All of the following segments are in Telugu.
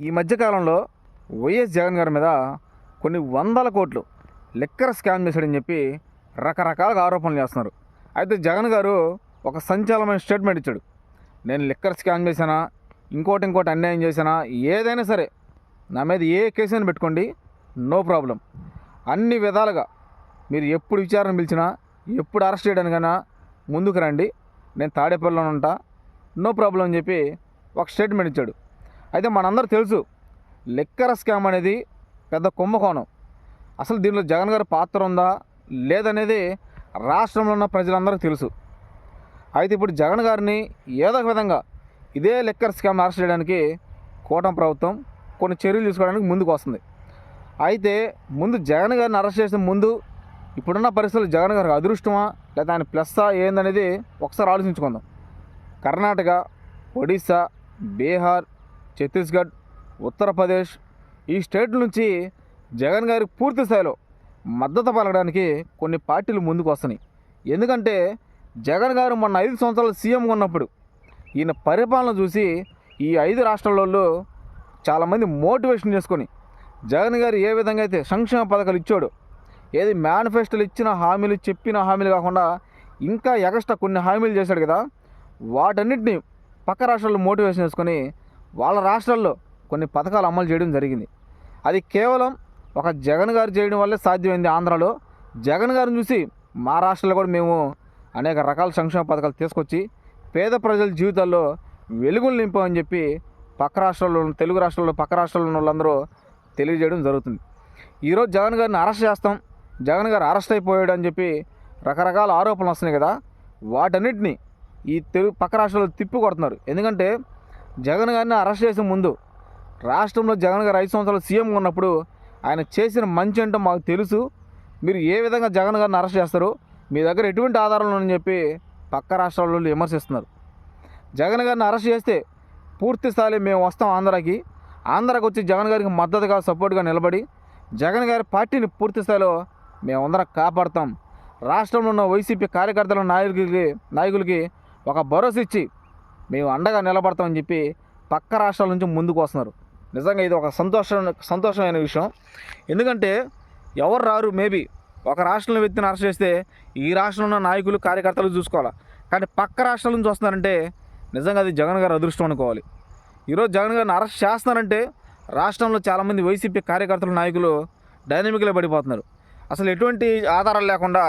ఈ మధ్యకాలంలో వైఎస్ జగన్ గారి మీద కొన్ని వందల కోట్లు లెక్కర స్కామ్ చేశాడని చెప్పి రకరకాలుగా ఆరోపణలు చేస్తున్నారు. అయితే జగన్ గారు ఒక సంచలనమైన స్టేట్మెంట్ ఇచ్చాడు. నేను లిక్కర్ స్కామ్ చేశానా? ఇంకోటి ఇంకోటి అన్యాయం చేశానా? ఏదైనా సరే నా మీద ఏ కేసు అయినా పెట్టుకోండి. No problem. అన్ని విధాలుగా మీరు ఎప్పుడు విచారణ పిలిచినా ఎప్పుడు అరెస్ట్ చేయడానికైనా ముందుకు రండి. నేను తాడేపల్లిలో ఉంటా. నో ప్రాబ్లం అని చెప్పి ఒక స్టేట్మెంట్ ఇచ్చాడు. అయితే మనందరూ తెలుసు లెక్కర స్కామ్ అనేది పెద్ద కుంభకోణం. అసలు దీనిలో జగన్ గారి పాత్ర ఉందా? లేదనేది రాష్ట్రంలో ఉన్న ప్రజలందరికీ తెలుసు. అయితే ఇప్పుడు జగన్ గారిని ఏదో ఒక విధంగా ఇదే లెక్కర్ స్కామ్ అరెస్ట్ చేయడానికి కూటమి ప్రభుత్వం కొన్ని చర్యలు తీసుకోవడానికి ముందుకు వస్తుంది. అయితే ముందు జగన్ గారిని అరెస్ట్ చేసిన ముందు ఇప్పుడున్న పరిస్థితులు జగన్ గారికి అదృష్టమా? లేదా ఆయన ప్లస్సా? ఏందనేది ఒకసారి ఆలోచించుకుందాం. కర్ణాటక ఒడిశా బీహార్ ఛత్తీస్గఢ్ ఉత్తరప్రదేశ్ ఈ స్టేట్ నుంచి జగన్ గారికి పూర్తి స్థాయిలో మద్దతు పలకడానికి కొన్ని పార్టీలు ముందుకు వస్తున్నాయి ఎందుకంటే జగన్ గారు మొన్న ఐదు సంవత్సరాలు సీఎం ఉన్నప్పుడు ఈయన పరిపాలన చూసి ఈ ఐదు రాష్ట్రాలలో చాలామంది మోటివేషన్ చేసుకొని జగన్ గారు ఏ విధంగా అయితే సంక్షేమ పథకాలు ఇచ్చాడు ఏది మేనిఫెస్టోలు ఇచ్చిన హామీలు చెప్పిన హామీలు కాకుండా ఇంకా ఎగస్ట్రా కొన్ని హామీలు చేశాడు కదా వాటన్నిటిని పక్క రాష్ట్రాల్లో మోటివేషన్ చేసుకొని వాళ్ళ రాష్ట్రాల్లో కొన్ని పథకాలు అమలు చేయడం జరిగింది. అది కేవలం ఒక జగన్ గారు చేయడం వల్లే సాధ్యమైంది ఆంధ్రాలో. జగన్ గారిని చూసి మా రాష్ట్రంలో కూడా మేము అనేక రకాల సంక్షేమ పథకాలు తీసుకొచ్చి పేద ప్రజల జీవితాల్లో వెలుగులు నింపామని చెప్పి పక్క రాష్ట్రాల్లో తెలుగు రాష్ట్రాల్లో పక్క రాష్ట్రాల్లో ఉన్న వాళ్ళందరూ తెలియజేయడం జరుగుతుంది. ఈరోజు జగన్ గారిని అరెస్ట్ చేస్తాం. జగన్ గారు అరెస్ట్ అయిపోయాడు అని చెప్పి రకరకాల ఆరోపణలు వస్తున్నాయి కదా. వాటన్నిటిని ఈ తెలుగు పక్క రాష్ట్రాల్లో తిప్పి కొడుతున్నారు ఎందుకంటే జగన్ గారిని అరెస్ట్ చేసే ముందు రాష్ట్రంలో జగన్ గారు ఐదు సంవత్సరాలు సీఎం ఉన్నప్పుడు ఆయన చేసిన మంచి ఏంటో మాకు తెలుసు. మీరు ఏ విధంగా జగన్ గారిని అరెస్ట్ చేస్తారు మీ దగ్గర ఎటువంటి ఆధారాలు ఉన్నాయని చెప్పి పక్క రాష్ట్రాల వాళ్ళు విమర్శిస్తున్నారు. జగన్ గారిని అరెస్ట్ చేస్తే పూర్తి స్థాయిలో మేము వస్తాం ఆంధ్రాకి. ఆంధ్రాకి వచ్చి జగన్ గారికి మద్దతుగా సపోర్ట్గా నిలబడి జగన్ గారి పార్టీని పూర్తి స్థాయిలో మేమందరం కాపాడుతాం. రాష్ట్రంలో ఉన్న వైసీపీ కార్యకర్తల నాయకులకి నాయకులకి ఒక భరోసా ఇచ్చి మేము అండగా నిలబడతామని చెప్పి పక్క రాష్ట్రాల నుంచి ముందుకు వస్తున్నారు. నిజంగా ఇది ఒక సంతోషం సంతోషమైన విషయం. ఎందుకంటే ఎవరు రారు మేబీ ఒక రాష్ట్రంలో వ్యక్తిని అరెస్ట్ చేస్తే ఈ రాష్ట్రంలో ఉన్న నాయకులు కార్యకర్తలు చూసుకోవాలి? కానీ పక్క రాష్ట్రాల నుంచి వస్తున్నారంటే నిజంగా అది జగన్ గారు అదృష్టం అనుకోవాలి. ఈరోజు జగన్ గారిని అరెస్ట్ చేస్తున్నారంటే రాష్ట్రంలో చాలామంది వైసీపీ కార్యకర్తలు నాయకులు డైనమిక్లో పడిపోతున్నారు. అసలు ఎటువంటి ఆధారాలు లేకుండా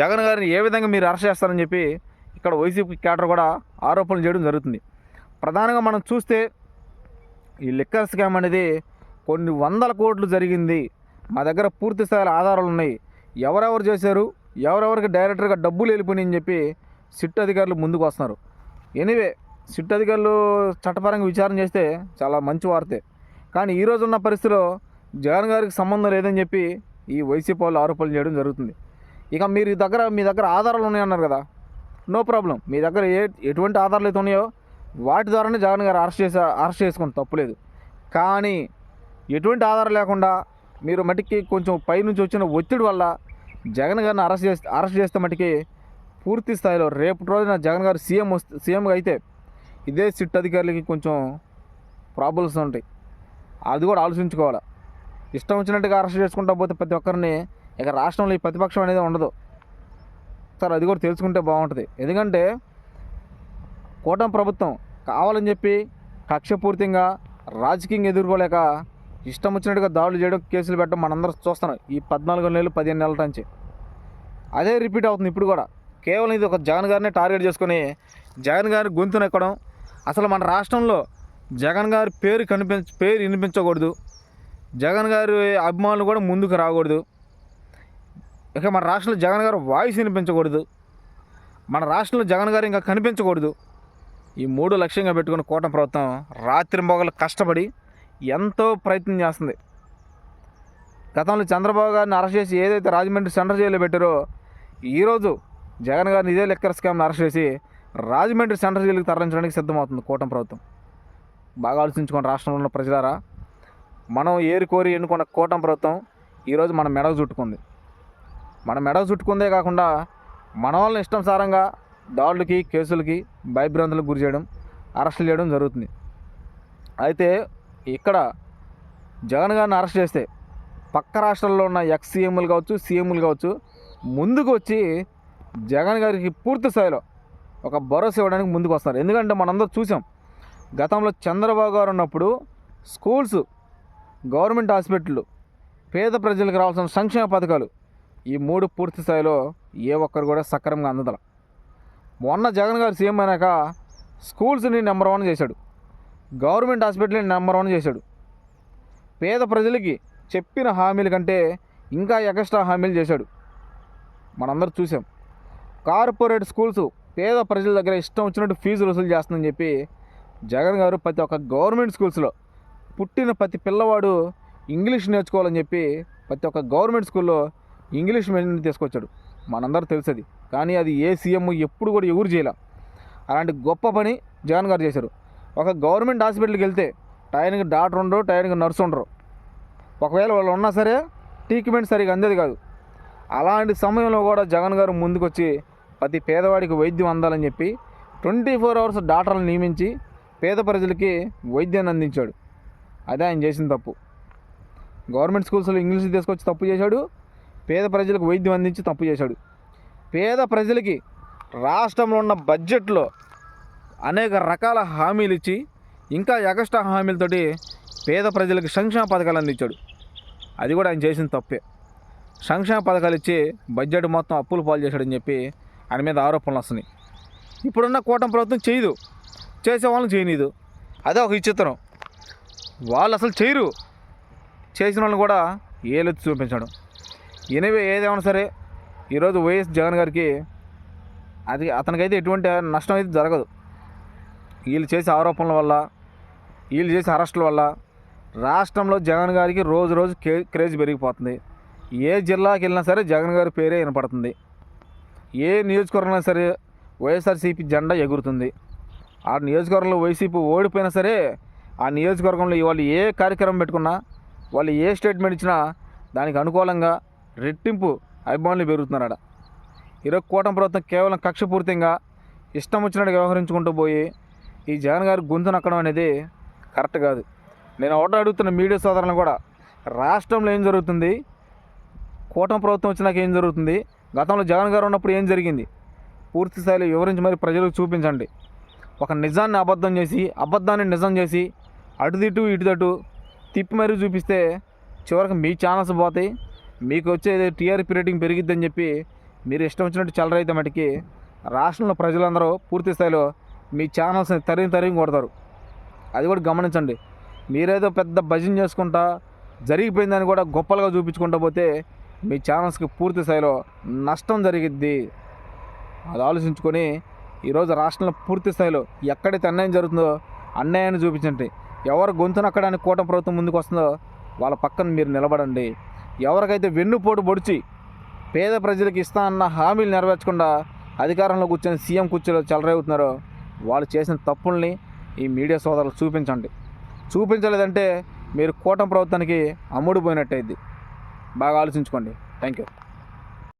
జగన్ గారిని ఏ విధంగా మీరు అరెస్ట్ చేస్తారని చెప్పి ఇక్కడ వైసీపీ క్యాడర్ కూడా ఆరోపణలు చేయడం జరుగుతుంది. ప్రధానంగా మనం చూస్తే ఈ లిక్కర్ స్కామ్ అనేది కొన్ని వందల కోట్లు జరిగింది. మా దగ్గర పూర్తి స్థాయిలో ఆధారాలు ఉన్నాయి. ఎవరెవరు చేశారు? ఎవరెవరికి డైరెక్టర్గా డబ్బులు వెళ్ళిపోయినాయని చెప్పి సిట్ అధికారులు ముందుకు వస్తున్నారు. ఎనీవే సిట్ అధికారులు చట్టపరంగా విచారణ చేస్తే చాలా మంచి వార్తే. కానీ ఈరోజు ఉన్న పరిస్థితిలో జగన్ గారికి సంబంధం లేదని చెప్పి ఈ వైసీపీ వాళ్ళు ఆరోపణలు చేయడం జరుగుతుంది. ఇక మీరు దగ్గర మీ దగ్గర ఆధారాలు ఉన్నాయన్నారు కదా నో ప్రాబ్లం. మీ దగ్గర ఏ ఎటువంటి ఆధారాలు అయితే ఉన్నాయో వాటి ద్వారానే జగన్ గారు అరెస్ట్ చేసే అరెస్ట్ చేసుకుని తప్పులేదు. కానీ ఎటువంటి ఆధారం లేకుండా మీరు మటుకి కొంచెం పైనుంచి వచ్చిన ఒత్తిడి వల్ల జగన్ గారిని అరెస్ట్ చేస్తే అరెస్ట్ చేస్తే మటుకి పూర్తి స్థాయిలో రేపు రోజున జగన్ గారు సీఎం వస్తే సీఎంగా అయితే ఇదే సిట్ అధికారులకి కొంచెం ప్రాబ్లమ్స్ ఉంటాయి. అది కూడా ఆలోచించుకోవాలి. ఇష్టం వచ్చినట్టుగా అరెస్ట్ చేసుకుంటా పోతే ప్రతి ఒక్కరిని ఇక రాష్ట్రంలో ఈ ప్రతిపక్షం అనేది ఉండదు. ఒకసారి అది కూడా తెలుసుకుంటే బాగుంటుంది. ఎందుకంటే కూటమి ప్రభుత్వం కావాలని చెప్పి కక్షపూర్తిగా రాజకీయంగా ఎదుర్కోలేక ఇష్టం వచ్చినట్టుగా దాడులు చేయడం కేసులు పెట్టడం మనందరం చూస్తున్నాం ఈ పద్నాలుగు నెలలు పదిహేను నెలల నుంచి. అదే రిపీట్ అవుతుంది ఇప్పుడు కూడా. కేవలం ఇది ఒక జగన్ గారిని టార్గెట్ చేసుకొని జగన్ గారి గొంతు నెక్కడం అసలు మన రాష్ట్రంలో జగన్ గారి పేరు కనిపించ పేరు వినిపించకూడదు. జగన్ గారి అభిమానులు కూడా ముందుకు రాకూడదు. ఇక మన రాష్ట్రంలో జగన్ గారు వాయిస్ వినిపించకూడదు. మన రాష్ట్రంలో జగన్ గారు ఇంకా కనిపించకూడదు. ఈ మూడు లక్ష్యంగా పెట్టుకున్న కూటమి ప్రభుత్వం రాత్రి మొగలు కష్టపడి ఎంతో ప్రయత్నం చేస్తుంది. గతంలో చంద్రబాబు గారిని అరెస్ట్ చేసి ఏదైతే రాజమండ్రి సెంట్రల్ జైల్లో పెట్టారో ఈరోజు జగన్ గారిని ఇదే లెక్కర్ స్కామ్ని అరెస్ట్ చేసి రాజమండ్రి సెంట్రల్ జైలుకి తరలించడానికి సిద్ధమవుతుంది కూటమి ప్రభుత్వం. బాగా ఆలోచించుకోండి రాష్ట్రంలో ఉన్న ప్రజలారా. మనం ఏరి కోరి ఎన్నుకున్న కూటమి ప్రభుత్వం ఈరోజు మన మెడకు చుట్టుకుంది. మన మెడ చుట్టుకుందే కాకుండా మన వాళ్ళని ఇష్టంసారంగా దాడులకి కేసులకి భయభ్రాంతులకు గురి చేయడం అరెస్ట్ చేయడం జరుగుతుంది. అయితే ఇక్కడ జగన్ గారిని అరెస్ట్ చేస్తే పక్క రాష్ట్రాల్లో ఉన్న ఎక్స్ సీఎంలు కావచ్చు సీఎంలు కావచ్చు ముందుకు వచ్చి జగన్ గారికి పూర్తి స్థాయిలో ఒక భరోసా ఇవ్వడానికి ముందుకు వస్తారు ఎందుకంటే మనందరూ చూసాం గతంలో చంద్రబాబు గారు ఉన్నప్పుడు స్కూల్స్ గవర్నమెంట్ హాస్పిటళ్ళు పేద ప్రజలకు రావాల్సిన సంక్షేమ పథకాలు ఈ మూడు పూర్తి స్థాయిలో ఏ ఒక్కరు కూడా సక్రమంగా అందదల. మొన్న జగన్ గారు సీఎం అయినాక స్కూల్స్ని నెంబర్ వన్ చేశాడు. గవర్నమెంట్ హాస్పిటల్ని నెంబర్ వన్ చేశాడు. పేద ప్రజలకి చెప్పిన హామీల కంటే ఇంకా ఎక్స్ట్రా హామీలు చేశాడు. మనందరూ చూసాం కార్పొరేట్ స్కూల్స్ పేద ప్రజల దగ్గర ఇష్టం వచ్చినట్టు ఫీజు వసూలు చేస్తుందని చెప్పి జగన్ గారు ప్రతి ఒక్క గవర్నమెంట్ స్కూల్స్లో పుట్టిన ప్రతి పిల్లవాడు ఇంగ్లీష్ నేర్చుకోవాలని చెప్పి ప్రతి ఒక్క గవర్నమెంట్ స్కూల్లో ఇంగ్లీష్ మీడియం తీసుకొచ్చాడు. మనందరూ తెలుసది. కానీ అది ఏ సీఎం ఎప్పుడు కూడా ఎవరు చేయలే. అలాంటి గొప్ప పని జగన్ గారు చేశారు. ఒక గవర్నమెంట్ హాస్పిటల్కి వెళ్తే టైంకి డాక్టర్ ఉండరు టైంకి నర్సు ఉండరు. ఒకవేళ వాళ్ళు ఉన్నా సరే ట్రీట్మెంట్ సరిగా అందేది కాదు. అలాంటి సమయంలో కూడా జగన్ గారు ముందుకొచ్చి ప్రతి పేదవాడికి వైద్యం అందాలని చెప్పి ట్వంటీ ఫోర్ అవర్స్ డాక్టర్లను నియమించి పేద ప్రజలకి వైద్యాన్ని అందించాడు. అదే ఆయన చేసిన తప్పు. గవర్నమెంట్ స్కూల్స్లో ఇంగ్లీష్ తీసుకొచ్చి తప్పు చేశాడు. పేద ప్రజలకు వైద్యం అందించి తప్పు చేశాడు. పేద ప్రజలకి రాష్ట్రంలో ఉన్న బడ్జెట్లో అనేక రకాల హామీలు ఇచ్చి ఇంకా ఎగస్ట్రా హామీలతోటి పేద ప్రజలకు సంక్షేమ పథకాలు అందించాడు. అది కూడా ఆయన చేసిన తప్పే. సంక్షేమ పథకాలు ఇచ్చి బడ్జెట్ మొత్తం అప్పులు పాలు చేశాడని చెప్పి ఆయన మీద ఆరోపణలు వస్తున్నాయి. ఇప్పుడున్న కూటమి ప్రభుత్వం చేయదు. చేసే వాళ్ళని చేయనీదు అదే ఒక విచిత్రం. వాళ్ళు అసలు చేయరు. చేసిన వాళ్ళని కూడా ఏలెత్తి చూపించడం. ఎనివే ఏదేమైనా సరే ఈరోజు వైఎస్ జగన్ గారికి అది అతనికైతే ఎటువంటి నష్టం అయితే జరగదు. వీళ్ళు చేసే ఆరోపణల వల్ల వీళ్ళు చేసే అరెస్టుల వల్ల రాష్ట్రంలో జగన్ గారికి రోజు రోజు క్రేజ్ పెరిగిపోతుంది. ఏ జిల్లాకి వెళ్ళినా సరే జగన్ గారి పేరే వినపడుతుంది. ఏ నియోజకవర్గంలో సరే వైఎస్ఆర్సీపీ జెండా ఎగురుతుంది. ఆ నియోజకవర్గంలో వైసీపీ ఓడిపోయినా సరే ఆ నియోజకవర్గంలో వాళ్ళు ఏ కార్యక్రమం పెట్టుకున్నా వాళ్ళు ఏ స్టేట్మెంట్ ఇచ్చినా దానికి అనుకూలంగా రెట్టింపు అభిమానులు పెరుగుతున్నారట. ఈరోజు కూటమి ప్రభుత్వం కేవలం కక్షపూర్తిగా ఇష్టం వచ్చినట్టు వ్యవహరించుకుంటూ పోయి ఈ జగన్ గారి గొంతు నక్కడం అనేది కరెక్ట్ కాదు. నేను ఒకటి అడుగుతున్న మీడియా సోదరులను కూడా రాష్ట్రంలో ఏం జరుగుతుంది? కూటమి ప్రభుత్వం వచ్చినాక ఏం జరుగుతుంది? గతంలో జగన్ గారు ఉన్నప్పుడు ఏం జరిగింది? పూర్తి స్థాయిలో వివరించి మరి ప్రజలకు చూపించండి. ఒక నిజాన్ని అబద్ధం చేసి అబద్ధాన్ని నిజం చేసి అటుదిటు ఇటుదటు తిప్పి మరీ చూపిస్తే చివరికి మీ ఛానల్స్ పోతాయి. మీకు వచ్చేది టీఆర్పీ రేటింగ్ పెరిగిద్దని చెప్పి మీరు ఇష్టం వచ్చినట్టు చల్లరైతే మటుకి రాష్ట్రంలో ప్రజలందరూ పూర్తి స్థాయిలో మీ ఛానల్స్ని తరిగి తరిగి కొడతారు. అది కూడా గమనించండి. మీరేదో పెద్ద భజన చేసుకుంటా జరిగిపోయిందని కూడా గొప్పలుగా చూపించుకుంటా పోతే మీ ఛానల్స్కి పూర్తి స్థాయిలో నష్టం జరిగిద్ది. అది ఆలోచించుకొని ఈరోజు రాష్ట్రంలో పూర్తి స్థాయిలో ఎక్కడైతే అన్యాయం జరుగుతుందో అన్యాయాన్ని చూపించండి. ఎవరు గొంతునక్కడానికి కూటమి ప్రభుత్వం ముందుకు వస్తుందో వాళ్ళ పక్కన మీరు నిలబడండి. ఎవరికైతే వెన్నుపోటు పొడిచి పేద ప్రజలకు ఇస్తా అన్న హామీలు నెరవేర్చకుండా అధికారంలో కూర్చొని సీఎం కుర్చీలో చెలరేగుతున్నారో వాళ్ళు చేసిన తప్పుల్ని ఈ మీడియా సోదరులు చూపించండి. చూపించలేదంటే మీరు కూటమి ప్రభుత్వానికి అమ్ముడు పోయినట్టయిద్ది బాగా ఆలోచించుకోండి. Thank you